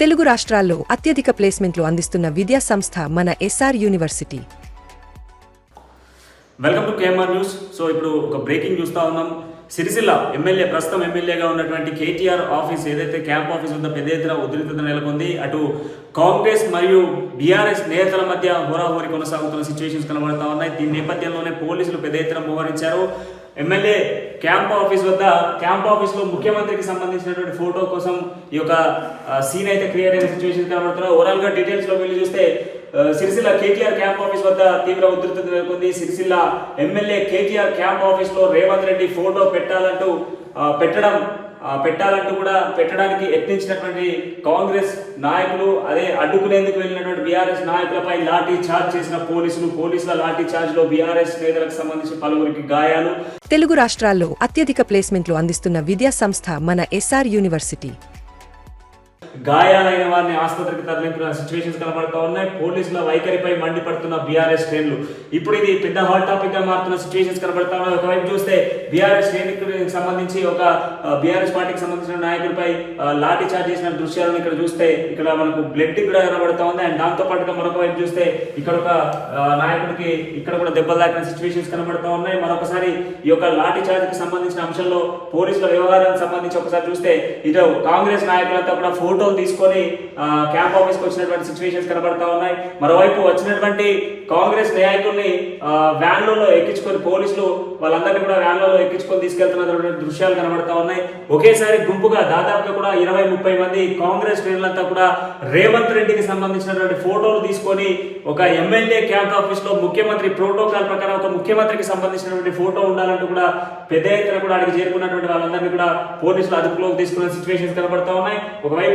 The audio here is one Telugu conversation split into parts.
తెలుగు రాష్ట్రాల్లో అత్యధిక ప్లేస్మెంట్లు అందిస్తున్న విద్యా సంస్థ మన S R university. Welcome to K M R news. So ఇప్పుడు ఒక బ్రేకింగ్ చూస్తా ఉన్నాం. సిరిసిల్ల ఎమ్మెల్యే ప్రస్తుతం ఎమ్మెల్యేగా ఉన్నటువంటి కేటీఆర్ ఆఫీస్ ఏదైతే క్యాంప్ ఆఫీస్ ఉందో పెద్ద ఎత్తున ఉద్రిక్తత నెలకొంది. అటు కాంగ్రెస్ మరియు బీఆర్ఎస్ నేతల మధ్య హోరాహోరీ కొనసాగుతున్న సిచ్యువేషన్స్ కనబడతా ఉన్నాయి. దీని నేపథ్యంలోనే పోలీసులు పెద్ద ఎత్తున మోహరించారు. ఎమ్మెల్యే క్యాంప్ ఆఫీస్ వద్ద క్యాంప్ ఆఫీస్లో ముఖ్యమంత్రికి సంబంధించినటువంటి ఫోటో కోసం ఈ యొక్క సీన్ అయితే క్రియేట్ అయిన సిచ్యువేషన్ కనబడుతున్నారు ఓవరాల్గా డీటెయిల్స్లో వెళ్ళి చూస్తే సిరిసిల్ల కేటీఆర్ క్యాంప్ ఆఫీస్ వద్ద తీవ్ర ఉధృత నెలకొంది. సిరిసిల్ల ఎమ్మెల్యే కేటీఆర్ క్యాంప్ ఆఫీస్లో రేవంత్ రెడ్డి ఫోటో పెట్టాలంటూ పెట్టడం పెట్టాలంటూ కూడా పెట్టడానికి యత్నించినటువంటి కాంగ్రెస్ నాయకులు అదే అడ్డుకునేందుకు వెళ్ళినటువంటి బీఆర్ఎస్ నాయకులపై లాఠీ చార్జ్ చేసిన పోలీసులు పోలీసుల లాఠీ చార్జ్లో బీఆర్ఎస్ నేతలకు సంబంధించి పలువురికి గాయాలు. తెలుగు రాష్ట్రాల్లో అత్యధిక ప్లేస్మెంట్లు అందిస్తున్న విద్యా సంస్థ మన ఎస్ఆర్ యూనివర్సిటీ. గాయాలైన వారిని ఆసుపత్రికి తరలింపున సిచ్యువేషన్స్ కనబడుతూ ఉన్నాయి. పోలీసుల వైఖరిపై మండిపడుతున్న బీఆర్ఎస్ శ్రేణులు. ఇప్పుడు ఇది పెద్ద హాట్ టాపిక్గా మారుతున్న సిచ్యువేషన్స్ కనబడతా ఉన్నాయి. ఒకవైపు చూస్తే బీఆర్ఎస్ శ్రేణికి సంబంధించి ఒక బీఆర్ఎస్ పార్టీకి సంబంధించిన నాయకుడిపై లాఠీ చార్జ్ చేసిన దృశ్యాలను ఇక్కడ చూస్తే ఇక్కడ మనకు బ్లడ్ కూడా కనబడతా ఉంది. అండ్ దాంతో పాటుగా మరొక వైపు చూస్తే ఇక్కడ ఒక నాయకుడికి ఇక్కడ కూడా దెబ్బలు తాకిన సిచ్యువేషన్స్ కనబడతా ఉన్నాయి. మరొకసారి ఈ యొక్క లాఠీ చార్జ్కి సంబంధించిన అంశంలో పోలీసుల వ్యవహారానికి సంబంధించి ఒకసారి చూస్తే ఇటు కాంగ్రెస్ నాయకులంతా కూడా ఫోటోలు తీసుకొని క్యాంప్ ఆఫీస్కి వచ్చినటువంటి సిచ్యువేషన్స్ కనబడతా ఉన్నాయి. మరోవైపు వచ్చినటువంటి కాంగ్రెస్ నాయకుల్ని వ్యాన్లలో ఎక్కించుకొని పోలీసులు వాళ్ళందరినీ కూడా వ్యాన్లలో ఎక్కించుకొని తీసుకెళ్తున్నటువంటి దృశ్యాలు కనబడతా ఉన్నాయి. ఒకేసారి గుంపుగా దాదాపుగా కూడా ఇరవై ముప్పై మంది కాంగ్రెస్ శ్రేణులంతా కూడా రేవంత్ రెడ్డికి సంబంధించినటువంటి ఫోటోలు తీసుకొని ఒక ఎమ్మెల్యే క్యాంప్ ఆఫీస్లో ముఖ్యమంత్రి ప్రోటోకాల్ ప్రకారం ఒక ముఖ్యమంత్రికి సంబంధించినటువంటి ఫోటో ఉండాలంటూ కూడా పెద్ద ఎత్తున కూడా అడిగి చేరుకున్నటువంటి వాళ్ళందరినీ కూడా పోలీసులు అదుపులోకి తీసుకున్న సిచ్యువేషన్స్ కనబడతా ఉన్నాయి. ఒకవైపు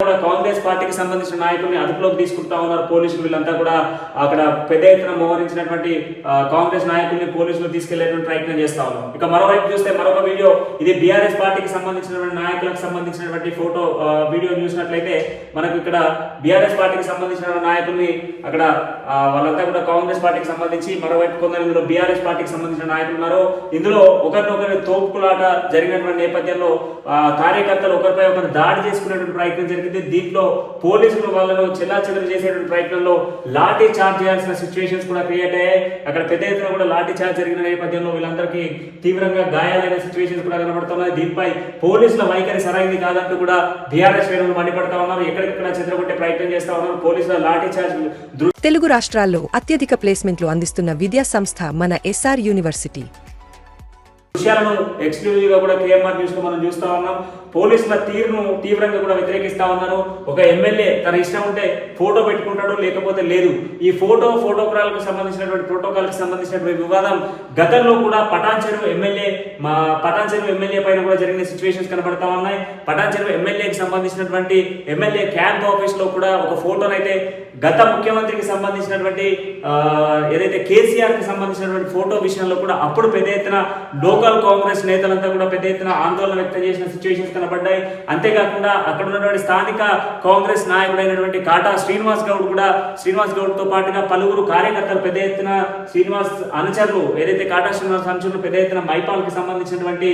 కూడా కాంగ్రెస్ పార్టీకి సంబంధించిన నాయకుల్ని అదుపులోకి తీసుకుంటా ఉన్నారు పోలీసులు. వీళ్ళంతా కూడా అక్కడ పెద్ద ఎత్తున మోహరించినటువంటి కాంగ్రెస్ నాయకుల్ని పోలీసులు తీసుకెళ్ళేటువంటి ప్రయత్నం చేస్తా ఉన్నారు. ఇక మరోవైపు చూస్తే మరొక వీడియో. ఇది బీఆర్ఎస్ పార్టీకి సంబంధించినటువంటి నాయకులకు సంబంధించినటువంటి ఫోటో వీడియో చూసినట్లయితే మనకు ఇక్కడ బీఆర్ఎస్ పార్టీకి సంబంధించిన నాయకుల్ని అక్కడ వాళ్ళంతా కూడా కాంగ్రెస్ పార్టీకి సంబంధించి మరోవైపు కొందరు ఇందులో బీఆర్ఎస్ పార్టీకి సంబంధించిన నాయకులు ఉన్నారు. ఇందులో ఒకరినొకరి తోపుకులాట జరిగినటువంటి నేపథ్యంలో కార్యకర్తలు ఒకరిపై ఒకరు దాడి చేసుకునేటువంటి ప్రయత్నం జరిగింది. దీంట్లో పోలీసులు వాళ్ళను చెల్లా చేసేటువంటి ప్రయత్నంలో లాఠీ చార్జ్ చేయాల్సిన సిచ్యువేషన్స్ కూడా క్రియేట్ అయ్యాయి. అక్కడ పెద్ద ఎత్తున కూడా లాఠీ చార్జ్ జరిగిన నేపథ్యంలో వీళ్ళందరికీ తీవ్రంగా గాయాలైన సిచ్యువేషన్స్ కూడా కనబడుతున్నాయి. దీనిపై పోలీసుల వైఖరి సరైంది కాదంటూ కూడా బీఆర్ఎస్ శ్రేణులు మండిపడతా ఉన్నారు. ఎక్కడికక్కడ చెదరగొట్టే ప్రయత్నం చేస్తా ఉన్నారు. పోలీసుల లాఠీ చార్జ్ తెలుగు రాష్ట్రాల్లో అత్యధిక ప్లేస్మెంట్లు అందిస్తున్న విద్యా సంస్థ మన ఎస్ఆర్ యూనివర్సిటీ. దృశ్యాలను ఎక్స్క్లూజివ్గా కూడా కేఎంఆర్ న్యూస్లో మనం చూస్తా ఉన్నాం. పోలీసుల తీరును తీవ్రంగా కూడా వ్యతిరేకిస్తా ఉన్నారు. ఒక ఎమ్మెల్యే తన ఇష్టం ఉంటే ఫోటో పెట్టుకుంటాడు లేకపోతే లేదు. ఈ ఫోటో ఫోటోగ్రాఫ్కి సంబంధించినటువంటి ప్రోటోకాల్కి సంబంధించినటువంటి వివాదం గతంలో కూడా పటాన్ చెరువు ఎమ్మెల్యే మా పటాన్ చెరువు ఎమ్మెల్యే పైన కూడా జరిగిన సిచ్యువేషన్స్ కనబడతా ఉన్నాయి. పటాన్ చెరువు ఎమ్మెల్యేకి సంబంధించినటువంటి ఎమ్మెల్యే క్యాంప్ ఆఫీస్లో కూడా ఒక ఫోటోనైతే గత ముఖ్యమంత్రికి సంబంధించినటువంటి ఏదైతే కేసీఆర్కి సంబంధించినటువంటి ఫోటో విషయంలో కూడా అప్పుడు పెద్ద ఎత్తున లోకల్ కాంగ్రెస్ నేతలంతా కూడా పెద్ద ఎత్తున ఆందోళన వ్యక్తం చేసిన సిచ్యువేషన్స్ కనబడ్డాయి. అంతేకాకుండా అక్కడ ఉన్నటువంటి స్థానిక కాంగ్రెస్ నాయకుడైనటువంటి కాటా శ్రీనివాస్ గౌడ్ కూడా శ్రీనివాస్ గౌడ్తో పాటుగా పలువురు కార్యకర్తలు పెద్ద ఎత్తున శ్రీనివాస్ అనుచరులు ఏదైతే కాటా శ్రీనివాస్ అనుచరులు పెద్ద ఎత్తున మైపాల్కి సంబంధించినటువంటి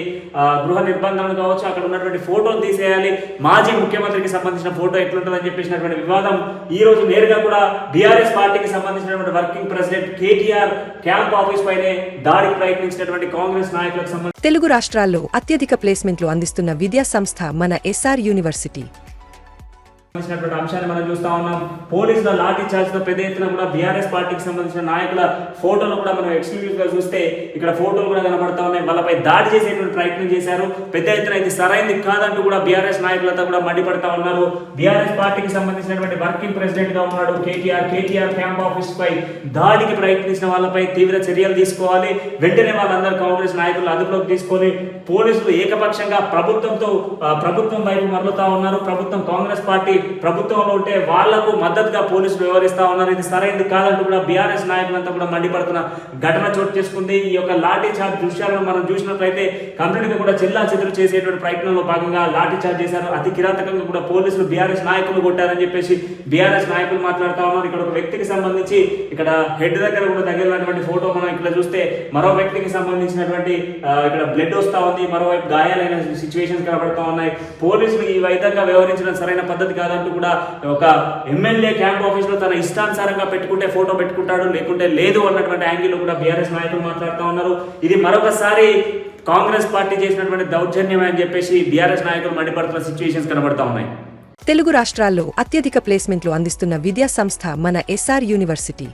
గృహ నిర్బంధాలు కావచ్చు అక్కడ ఉన్నటువంటి ఫోటోలు తీసేయాలి. మాజీ ముఖ్యమంత్రికి సంబంధించిన ఫోటో ఎట్లుంటుందని చెప్పేసినటువంటి వివాదం ఈ రోజు నేరుగా కూడా బీఆర్ఎస్ పార్టీకి సంబంధించినటువంటి working president KTR camp office పైనే దాడికి ప్రయత్నించినటువంటి కాంగ్రెస్ నాయకులకు సంబంధించి తెలుగు రాష్ట్రాల్లో అత్యధిక ప్లేస్మెంట్లు అందిస్తున్న విద్యా సంస్థ మన ఎస్ఆర్ యూనివర్సిటీ సంబంధించినటువంటి అంశాన్ని మనం చూస్తా ఉన్నాం. పోలీసుల లాఠీ చార్జ్తో పెద్ద ఎత్తున కూడా బీఆర్ఎస్ పార్టీకి సంబంధించిన నాయకుల ఫోటోలు కూడా మనం ఎక్స్క్లూజివ్గా చూస్తే ఇక్కడ ఫోటోలు కూడా కనబడతా ఉన్నాయి. వాళ్ళపై దాడి చేసేటువంటి ప్రయత్నం చేశారు. పెద్ద ఎత్తున ఇది సరైంది కాదంటూ కూడా బీఆర్ఎస్ నాయకులతో కూడా మండిపడతా ఉన్నారు. బీఆర్ఎస్ పార్టీకి సంబంధించినటువంటి వర్కింగ్ ప్రెసిడెంట్గా ఉన్నాడు కేటీఆర్. కేటీఆర్ క్యాంప్ ఆఫీస్ పై దాడికి ప్రయత్నించిన వాళ్ళపై తీవ్ర చర్యలు తీసుకోవాలి. వెంటనే వాళ్ళందరూ కాంగ్రెస్ నాయకులు అదుపులోకి తీసుకొని పోలీసులు ఏకపక్షంగా ప్రభుత్వంతో ప్రభుత్వం వైపు మరలుతా ఉన్నారు. ప్రభుత్వం కాంగ్రెస్ పార్టీ ప్రభుత్వంలో ఉంటే వాళ్ళకు మద్దతుగా పోలీసులు వ్యవహరిస్తా ఉన్నారు. ఇది సరైనది కాదంటూ కూడా బీఆర్ఎస్ నాయకులంతా కూడా మండిపడుతున్న ఘటన చోటు చేసుకుంది. ఈ యొక్క లాఠీ చార్జ్ దృశ్యాలను మనం చూసినట్లయితే కంప్లీట్గా కూడా చెల్లా చెదురు చేసేటువంటి ప్రయత్నంలో భాగంగా లాఠీ చార్జ్ చేశారు. అతి కిరాతకంగా కూడా పోలీసులు బీఆర్ఎస్ నాయకులు కొట్టారని చెప్పేసి బీఆర్ఎస్ నాయకులు మాట్లాడుతా ఉన్నారు. ఇక్కడ ఒక వ్యక్తికి సంబంధించి ఇక్కడ హెడ్ దగ్గర కూడా తగిలినటువంటి ఫోటో మనం ఇక్కడ చూస్తే మరో వ్యక్తికి సంబంధించినటువంటి ఇక్కడ బ్లడ్ వస్తా ఉంది. మరోవైపు గాయాలైన సిచ్యువేషన్స్ కనబడతా ఉన్నాయి. పోలీసులు ఈ విధంగా వ్యవహరించడం సరైన పద్ధతి కాదు? అంటూ కూడా ఒక ఎమ్మెల్యే క్యాంప్ ఆఫీస్లో తన ఇష్టానుసారంగా పెట్టుకుంటే ఫోటో పెట్టుకుంటాడు లేకుంటే లేదు అన్నటువంటి యాంగిల్ కూడా బీఆర్ఎస్ నాయకులు మాట్లాడుతూ ఉన్నారు. ఇది మరొకసారి కాంగ్రెస్ పార్టీ చేసినటువంటి దౌర్జన్యం అని చెప్పేసి బీఆర్ఎస్ నాయకులు మండిపడుతున్న సిచ్యువేషన్స్ కనబడతా ఉన్నాయి. తెలుగు రాష్ట్రాల్లో అత్యధిక ప్లేస్మెంట్లు అందిస్తున్న విద్యా సంస్థ మన ఎస్ఆర్ యూనివర్సిటీ.